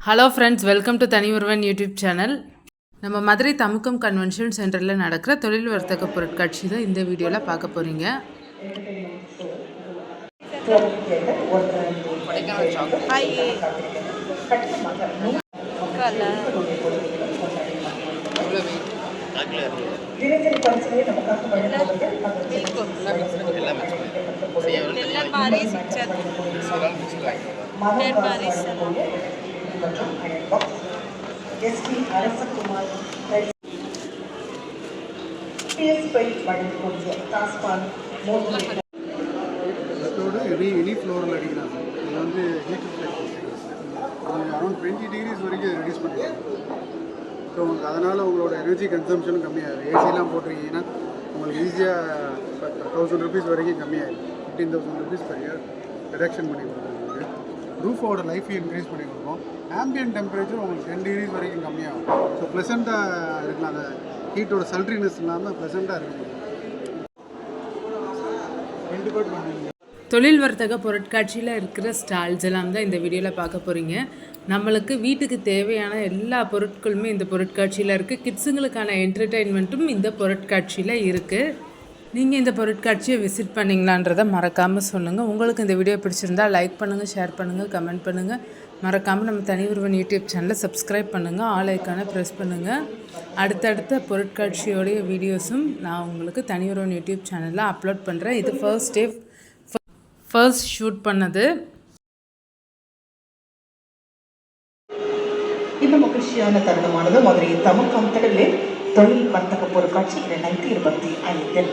Hello friends welcome to தனி ஒருவன் YouTube channel நம்ம மதுரை தமுக்கம் கன்வென்ஷன் சென்டரில் நடக்கிற தொழில் வர்த்தக பொருட்காட்சி தான் இந்த வீடியோவில் பார்க்க போகிறீங்க Nella Paris. C'è அழைப்போம் எஸ்பி அரசகுமார் பிஎஸ்பை வழங்கக்கூடிய எனி ஃப்ளோரில் அடிக்கிறாங்க. இது வந்து ஹீட் அரௌண்ட் டுவெண்ட்டி டிகிரிஸ் வரைக்கும் ரெடியூஸ் பண்ணிடுறாங்க ஸோ உங்களுக்கு அதனால் உங்களோட எனர்ஜி கன்சம்ஷனும் கம்மியாகும் ஏசிலாம் போட்டிருக்கீங்கன்னா உங்களுக்கு ஈஸியாக தௌசண்ட் ருபீஸ் வரைக்கும் கம்மியாகும் fifteen thousand rupees per year reduction பண்ணி கொடுக்கும் ரூஃபோட லைஃபை இன்க்ரீஸ் பண்ணி கொடுக்கும். ஆம்பியன் டெம்பரேச்சர் உங்களுக்கு டென் டிகிரிஸ் வரைக்கும் கம்மியாகும். ஸோ ப்ளசண்ட்டாக இருக்கலாம். அந்த ஹீட்டோட சல்ட்ரினஸ் இல்லாமல் ப்ளசண்ட்டாக இருக்கும் ரெண்டு கோட் தொழில் வர்த்தக பொருட்காட்சியில் இருக்கிற ஸ்டால்ஸ் எல்லாம் தான் இந்த வீடியோவில் பார்க்க போகிறீங்க நம்மளுக்கு வீட்டுக்கு தேவையான எல்லா பொருட்களுமே இந்த பொருட்காட்சியில் இருக்குது கிட்ஸுங்களுக்கான என்டர்டெயின்மெண்ட்டும் இந்த பொருட்காட்சியில் இருக்குது நீங்கள் இந்த பொருட்காட்சியை விசிட் பண்ணீங்களான்றதை மறக்காமல் சொல்லுங்கள் உங்களுக்கு இந்த வீடியோ பிடிச்சிருந்தா லைக் பண்ணுங்கள் ஷேர் பண்ணுங்கள் கமெண்ட் பண்ணுங்கள் மறக்காமல் நம்ம தனி ஒருவன் யூடியூப் சேனலை சப்ஸ்கிரைப் பண்ணுங்கள் ஆல் ஐக்கானை ப்ரெஸ் பண்ணுங்கள் அடுத்தடுத்த பொருட்காட்சியோடைய வீடியோஸும் நான் உங்களுக்கு தனி ஒருவன் யூடியூப் சேனலில் அப்லோட் பண்ணுறேன் இது ஃபர்ஸ்ட் டே ஃபர்ஸ்ட் ஷூட் பண்ணது. இந்த மகிழ்ச்சியான தருணமானது மதுரையின் தமிழ் திடலில் தொழில் வர்த்தக பொருட்காட்சி இரண்டாயிரத்தி இருபத்தி ஐந்தில்.